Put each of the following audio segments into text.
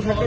সাথে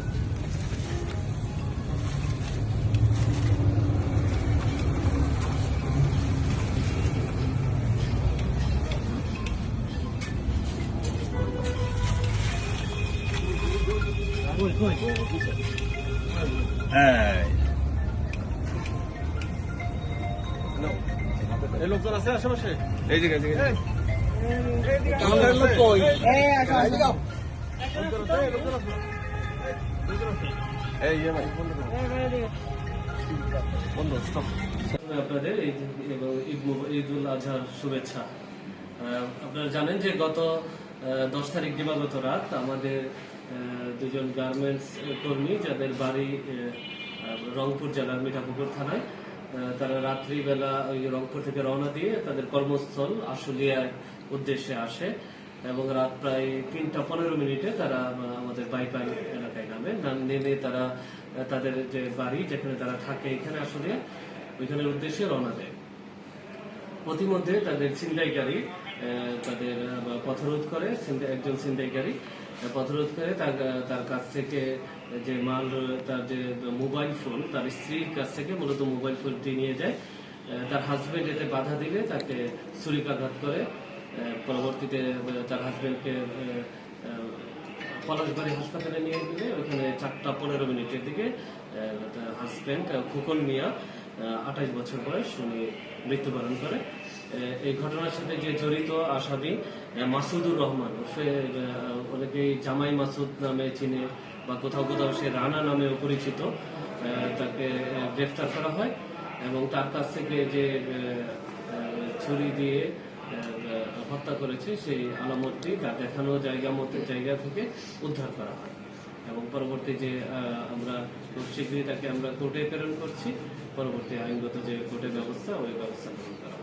লোকজন আছে আশেপাশে? এই দিকে এই দিকে ইয়ে আপনাদের ঈদ উল আজহার শুভেচ্ছা। আহ, আপনারা জানেন যে গত আহ, দশ তারিখ দিবাগত রাত আমাদের দুজন গার্মেন্টস কর্মী যাদের বাড়ি রংপুর জেলার মিঠাপুকুর থানায়। তারা রাত্রিবেলা ওই রংপুর থেকে রওনা দিয়ে তাদের কর্মস্থল আশুলিয়ার উদ্দেশ্যে আসে এবং রাত প্রায় তিনটা পনেরো মিনিটে তারা আমাদের বাইপাই এলাকায় নামে। নাম- তারা তাদের যে বাড়ি যেখানে তারা থাকে এখানে আসলে ওইখানের উদ্দেশ্যে রওনা দেয়। প্রতিমধ্যে তাদের ছিনতাইকারী তাদের পথরোধ করে। একজন ছিনতাইকারী পথরোধ করে তার তার কাছ থেকে যে মাল, তার যে মোবাইল ফোন, তার স্ত্রীর কাছ থেকে মূলত মোবাইল ফোনটি নিয়ে যায়। তার হাজবেন্ড এতে বাধা দিলে তাকে ছুরিকাঘাত করে। পরবর্তীতে, তার হাজবেন্ডকে পলাশবাড়ি হাসপাতালে নিয়ে গেলে ওখানে চারটা পনেরো মিনিটের দিকে হাজব্যান্ড খোকন মিয়া আঠাশ বছর বয়স, উনি মৃত্যুবরণ করে। এই ঘটনার সাথে যে জড়িত আসামি মাসুদুর রহমান ওরফে অনেকেই জামাই মাসুদ নামে চিনে বা কোথাও কোথাও সে রানা নামেও পরিচিত। তাকে গ্রেফতার করা হয় এবং তার কাছ থেকে যে ছুরি দিয়ে হত্যা করেছে, সেই আলামতটি তার দেখানো জায়গা মতো, জায়গা থেকে উদ্ধার করা হয়। এবং পরবর্তী যে আমরা খুব শীঘ্রই তাকে আমরা কোর্টে প্রেরণ করছি। পরবর্তী আইনগত যে কোর্টের ব্যবস্থা, ওই ব্যবস্থা গ্রহণ করা।